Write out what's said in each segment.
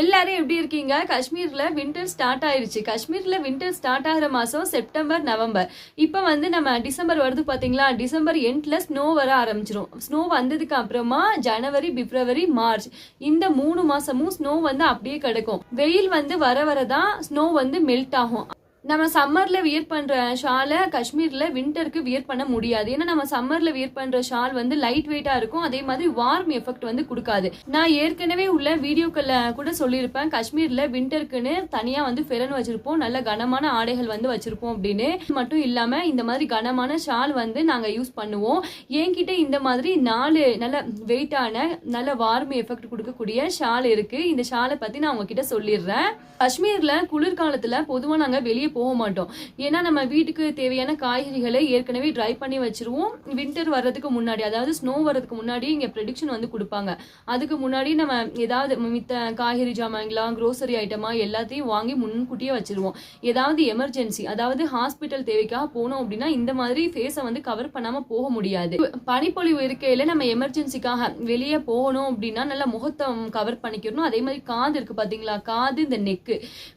எல்லாரும் எப்படி இருக்கீங்க? காஷ்மீர்ல வின்டர் ஸ்டார்ட் ஆயிருச்சு. காஷ்மீர்ல வின்டர் ஸ்டார்ட் ஆகிற மாசம் செப்டம்பர் நவம்பர் இப்போ வந்து நம்ம டிசம்பர் வருது பாத்தீங்களா? டிசம்பர் எண்ட்ல ஸ்னோ வர ஆரம்பிச்சிரும். ஸ்னோ வந்ததுக்கு அப்புறமா ஜனவரி பிப்ரவரி மார்ச் இந்த மூணு மாசமும் ஸ்னோ வந்து அப்படியே கிடக்கும். வெயில் வந்து வர வரதான் ஸ்னோ வந்து மெல்ட் ஆகும். நம்ம சம்மர்ல வியர் பண்ற ஷாலை காஷ்மீர்ல வின்டருக்கு வியர் பண்ண முடியாது. ஏன்னா நம்ம சம்மர்ல வியர் பண்ற ஷால் வந்து லைட் வெயிட்டா இருக்கும். அதே மாதிரி வார்ம் எஃபெக்ட் வந்து கொடுக்காது. நான் ஏற்கனவே உள்ள வீடியோக்கள்ல கூட சொல்லியிருப்பேன் காஷ்மீர்ல வின்டருக்குன்னு தனியா வந்து ஃபெரன் வச்சிருப்போம். நல்ல கனமான ஆடைகள் வந்து வச்சிருப்போம் அப்படின்னு. மட்டும் இல்லாம இந்த மாதிரி கனமான ஷால் வந்து நாங்க யூஸ் பண்ணுவோம். என்கிட்ட இந்த மாதிரி நாலு நல்ல வெயிட்டான நல்ல வார்ம் எஃபெக்ட் கொடுக்கக்கூடிய ஷால் இருக்கு. இந்த ஷாலை பத்தி நான் உங்ககிட்ட சொல்லிடுறேன். காஷ்மீர்ல குளிர்காலத்துல பொதுவா நாங்க வெளியே போக மாட்டோம் ஏன்னா நம்ம வீட்டுக்கு தேவையான காய்கறிகளை ஏற்கனவே ட்ரை பண்ணி வச்சிருவோம். வின்டர் வர்றதுக்கு முன்னாடி அதாவது ஸ்னோ வர்றதுக்கு முன்னாடி இங்கே ப்ரெடிக்ஷன் வந்து கொடுப்பாங்க. அதுக்கு முன்னாடி நம்ம ஏதாவது மித்த காய்கறி ஜாமான்களா க்ரோசரி ஐட்டமா எல்லாத்தையும் வாங்கி முன்கூட்டியே வச்சிருவோம். ஏதாவது எமர்ஜென்சி அதாவது ஹாஸ்பிட்டல் தேவைக்காக போனோம் அப்படின்னா இந்த மாதிரி ஃபேஸை வந்து கவர் பண்ணாமல் போக முடியாது. பனிப்பொழிவு இருக்கையில் நம்ம எமர்ஜென்சிக்காக வெளியே போகணும் அப்படின்னா நல்லா முகத்தை கவர் பண்ணிக்கிறணும். அதே மாதிரி காது இருக்குது பார்த்தீங்களா காது இந்த நெக்கு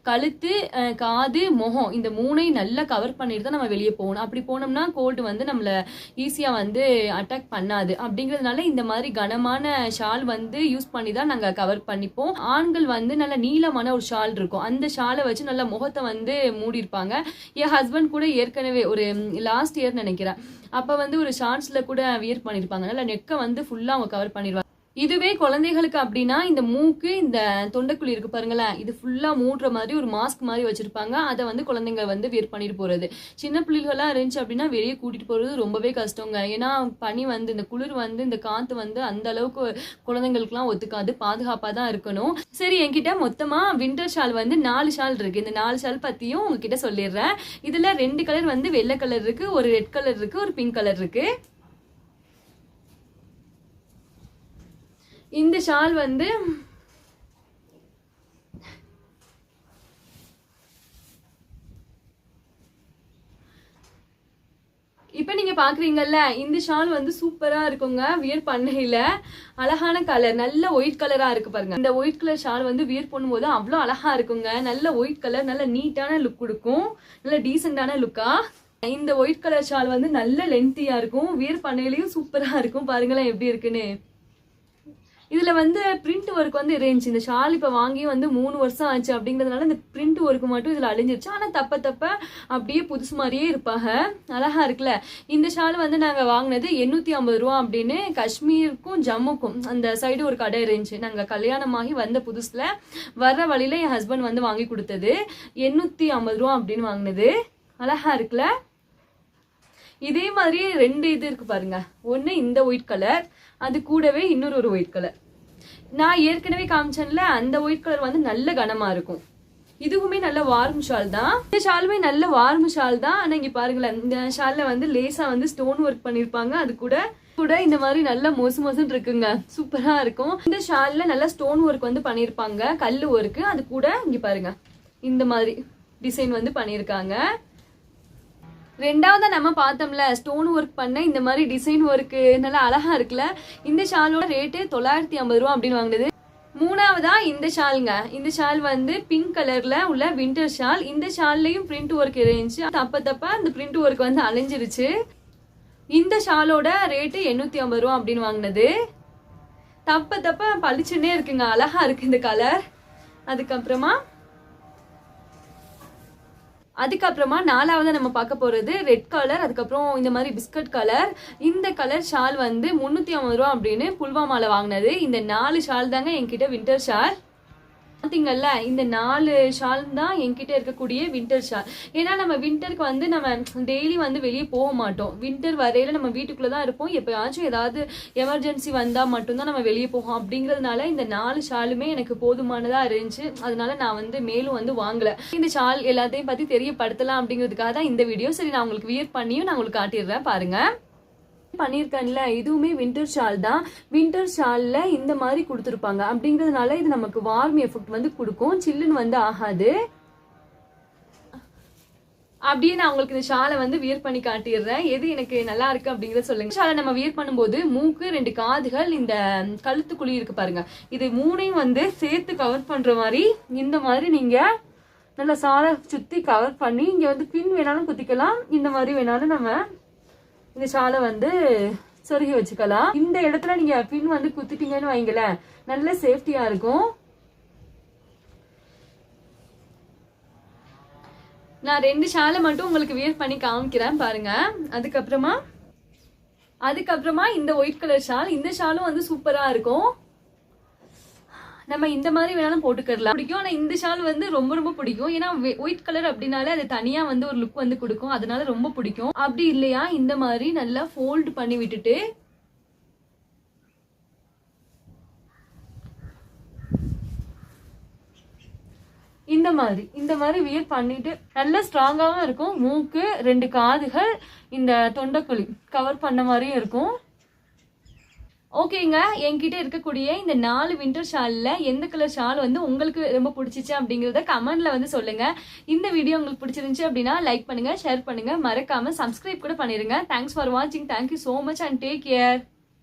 கழுத்து காது முகம். இந்த மூணையும் நல்லா கவர் பண்ணிட்டு தான் நம்ம வெளியே போகணும். அப்படி போனோம்னா கோல்டு வந்து நம்மளை ஈஸியாக வந்து அட்டாக் பண்ணாது. அப்படிங்கிறதுனால இந்த மாதிரி கனமான ஷால் வந்து யூஸ் பண்ணி தான் நாங்கள் கவர் பண்ணிப்போம். ஆண்கள் வந்து நல்ல நீளமான ஒரு ஷால் இருக்கும். அந்த ஷாலை வச்சு நல்ல முகத்தை வந்து மூடி இருப்பாங்க என் ஹஸ்பண்ட் கூட ஏற்கனவே ஒரு லாஸ்ட் இயர் நினைக்கிறேன். அப்போ வந்து ஒரு ஷார்ட்ஸில் கூட வியர் பண்ணியிருப்பாங்க. நல்ல நெக்கை வந்து ஃபுல்லாக அவங்க கவர் பண்ணிடுவாங்க இதுவே குழந்தைகளுக்கு அப்படின்னா இந்த மூக்கு இந்த தொண்டைக்குழி இருக்கு பாருங்களேன் இது ஃபுல்லாக மூடுற மாதிரி ஒரு மாஸ்க் மாதிரி வச்சிருப்பாங்க. அதை வந்து குழந்தைங்க வந்து வேர் பண்ணிட்டு போறது. சின்ன பிள்ளைகளா இருந்துச்சு அப்படின்னா வெளியே கூட்டிட்டு போறது ரொம்பவே கஷ்டங்க. ஏன்னா பனி வந்து இந்த குளிர் வந்து இந்த காத்து வந்து அந்த அளவுக்கு குழந்தைங்களுக்குலாம் ஒத்துக்காது. பாதுகாப்பா தான் இருக்கணும். சரி என்கிட்ட மொத்தமா வின்டர் ஷால் வந்து நாலு ஷால் இருக்கு. இந்த நாலு ஷால் பத்தியும் உங்ககிட்ட சொல்லிடுறேன். இதுல ரெண்டு கலர் வந்து வெள்ளை கலர் இருக்கு ஒரு ரெட் கலர் இருக்கு ஒரு பிங்க் கலர் இருக்கு. இந்த ஷால் வந்து இப்போ நீங்கள் பார்க்குறீங்கல்ல இந்த ஷால் வந்து சூப்பராக இருக்குங்க வியர் பண்ணையில். அழகான கலர் நல்ல ஒயிட் கலராக இருக்கு பாருங்க. இந்த ஒயிட் கலர் ஷால் வந்து வியர் பண்ணும்போது அவ்வளோ அழகாக இருக்குங்க. நல்ல ஒயிட் கலர் நல்ல நீட்டான லுக் கொடுக்கும். நல்ல டீசெண்டான லுக்காக இந்த ஒயிட் கலர் ஷால் வந்து நல்ல லென்த்தியாக இருக்கும். வியர் பண்ணையிலையும் சூப்பராக இருக்கும். பாருங்களேன் எப்படி இருக்குன்னு. இதில் வந்து பிரிண்ட் ஒர்க் வந்து இருந்துச்சு. இந்த ஷால் இப்போ வாங்கி வந்து மூணு வருஷம் ஆச்சு அப்படிங்கிறதுனால இந்த பிரிண்ட் ஒர்க் மட்டும் இதில் அழிஞ்சிருச்சு. ஆனால் தப்ப தப்ப அப்படியே புதுசு மாதிரியே இருப்பாங்க. அழகா இருக்குல்ல. இந்த ஷால் வந்து நாங்கள் வாங்கினது எண்ணூற்றி ஐம்பது ரூபா அப்படின்னு காஷ்மீருக்கும் ஜம்முக்கும் அந்த சைடு ஒரு கடை இருந்துச்சு. நாங்கள் கல்யாணமாகி வந்த புதுசில் வர்ற வழியில என் ஹஸ்பண்ட் வந்து வாங்கி கொடுத்தது. எண்ணூற்றி ஐம்பது ரூபா அப்படின்னு வாங்கினது. அழகா இருக்குல்ல? இதே மாதிரியே ரெண்டு இது இருக்கு பாருங்க. ஒண்ணு இந்த ஒயிட் கலர் அது கூடவே இன்னொரு ஒரு ஒயிட் கலர் நான் ஏற்கனவே காமிச்சேன்ல அந்த ஒயிட் கலர் வந்து நல்ல கனமா இருக்கும். இதுவுமே நல்ல வார்ம் ஷால் தான். இந்த ஷாலுமே நல்ல வார்ம் ஷால் தான். ஆனா இங்க பாருங்களேன் இந்த ஷால்ல வந்து லேசா வந்து ஸ்டோன் ஒர்க் பண்ணிருப்பாங்க. அது கூட கூட இந்த மாதிரி நல்ல மொசு மொசுன்னு இருக்குங்க. சூப்பரா இருக்கும். இந்த ஷால்ல நல்லா ஸ்டோன் ஒர்க் வந்து பண்ணிருப்பாங்க. கல் ஒர்க் அது கூட இங்க பாருங்க. இந்த மாதிரி டிசைன் வந்து பண்ணியிருக்காங்க ரெண்டாவது நம்ம பார்த்தோம்ல ஸ்டோன் ஒர்க் பண்ண இந்த மாதிரி டிசைன் ஒர்க்கு நல்லா அழகா இருக்குல்ல இந்த ஷாலோட ரேட்டு தொள்ளாயிரத்தி ஐம்பது ரூபா அப்படின்னு வாங்கினது. மூணாவதா இந்த ஷாலுங்க இந்த ஷால் வந்து பிங்க் கலர்ல உள்ள வின்டர் ஷால் இந்த ஷால்லையும் பிரிண்ட் ஒர்க் இருந்துச்சு. தப்ப தப்ப அந்த பிரிண்ட் ஒர்க் வந்து அலைஞ்சிருச்சு இந்த ஷாலோட ரேட்டு எண்ணூத்தி ஐம்பது ரூபா அப்படின்னு வாங்கினது. தப்ப தப்ப பளிச்சுன்னே இருக்குங்க. அழகா இருக்கு இந்த கலர் அதுக்கப்புறமா அதுக்கப்புறமா நாலாவது நம்ம பார்க்க போகிறது ரெட் கலர் அதுக்கப்புறம் இந்த மாதிரி பிஸ்கட் கலர் இந்த கலர் ஷால் வந்து முந்நூற்றி ஐம்பது ரூபா அப்படின்னு புல்வாமால வாங்கினது. இந்த நாலு ஷால் தாங்க என்கிட்ட வின்டர் ஷால் பார்த்தீங்கல்ல இந்த நாலு ஷால் தான் என்கிட்ட இருக்கக்கூடிய வின்டர் ஷால் ஏன்னா நம்ம வின்டருக்கு வந்து நம்ம டெய்லி வந்து வெளியே போக மாட்டோம். வின்டர் வரையில நம்ம வீட்டுக்குள்ள தான் இருப்போம். எப்பயாச்சும் ஏதாவது எமர்ஜென்சி வந்தால் மட்டும்தான் நம்ம வெளியே போகும் அப்படிங்கிறதுனால இந்த நாலு ஷாலுமே எனக்கு போதுமானதாக இருந்துச்சு. அதனால நான் வந்து மேலும் வந்து வாங்கலை. இந்த ஷால் எல்லாத்தையும் பற்றி தெரியப்படுத்தலாம் அப்படிங்கிறதுக்காக தான் இந்த வீடியோ சரி நான் உங்களுக்கு வியர் பண்ணியும் நான் உங்களுக்கு காட்டிடுறேன். பாருங்கள் பண்ணியிருக்கேன்ல இதுவுமே வின்டர் ஷால் தான். வின்டர் ஷாலில் இந்த மாதிரி கொடுத்துருப்பாங்க. அப்படிங்கிறதுனால இது நமக்கு வார்ம் எஃபெக்ட் வந்து கொடுக்கும். சில்லுன்னு வந்து ஆகாது. அப்படியே நான் உங்களுக்கு இந்த ஷாலை வந்து வியர் பண்ணி காட்டிடுறேன். எது எனக்கு நல்லா இருக்கு அப்படிங்கறத சொல்லுங்க. ஷாலை நம்ம வியர் பண்ணும்போது மூக்கு ரெண்டு காதுகள் இந்த கழுத்து குழி இருக்கு பாருங்க. இது மூணையும் வந்து சேர்த்து கவர் பண்ற மாதிரி இந்த மாதிரி நீங்க நல்லா சாலை சுத்தி கவர் பண்ணி இங்க வந்து பின் வேணாலும் குத்திக்கலாம். இந்த மாதிரி வேணாலும் நம்ம இந்த ஷாலை வந்து சொருகி வச்சுக்கலாம். இந்த இடத்துல நீங்க பின் வந்து குத்திட்டீங்கன்னு வைங்களேன். நல்ல சேஃப்டியா இருக்கும். நான் ரெண்டு ஷாலை மட்டும் உங்களுக்கு வியர் பண்ணி காமிக்கிறேன் பாருங்க. அதுக்கப்புறமா அதுக்கப்புறமா இந்த ஒயிட் கலர் ஷால் இந்த ஷாலும் வந்து சூப்பரா இருக்கும். நம்ம இந்த மாதிரி வேணாலும் போட்டுக்கலாம். பிடிக்கும். ஆனா இந்த ஷால் வந்து ரொம்ப ரொம்ப பிடிக்கும். ஏன்னா ஒயிட் கலர் அப்படின்னாலே அது தனியா வந்து ஒரு லுக் வந்து கொடுக்கும். அதனால ரொம்ப பிடிக்கும். அப்படி இல்லையா? இந்த மாதிரி நல்லா ஃபோல்டு பண்ணி விட்டுட்டு இந்த மாதிரி இந்த மாதிரி வியர் பண்ணிட்டு நல்லா ஸ்ட்ராங்காகவும் இருக்கும். மூக்கு ரெண்டு காதுகள் இந்த தொண்டைக்குழி கவர் பண்ண மாதிரியும் இருக்கும். ஓகேங்க என்கிட்ட இருக்கக்கூடிய இந்த நாலு வின்டர் ஷாலில் எந்த கலர் ஷால் வந்து உங்களுக்கு ரொம்ப பிடிச்சிச்சு அப்படிங்கிறத கமெண்ட்ல வந்து சொல்லுங்க. இந்த வீடியோ உங்களுக்கு பிடிச்சிருந்துச்சு அப்படின்னா லைக் பண்ணுங்க ஷேர் பண்ணுங்க. மறக்காம சப்ஸ்கிரைப் கூட பண்ணிருங்க. தேங்க்ஸ் ஃபார் வாட்சிங் thank you so much and take care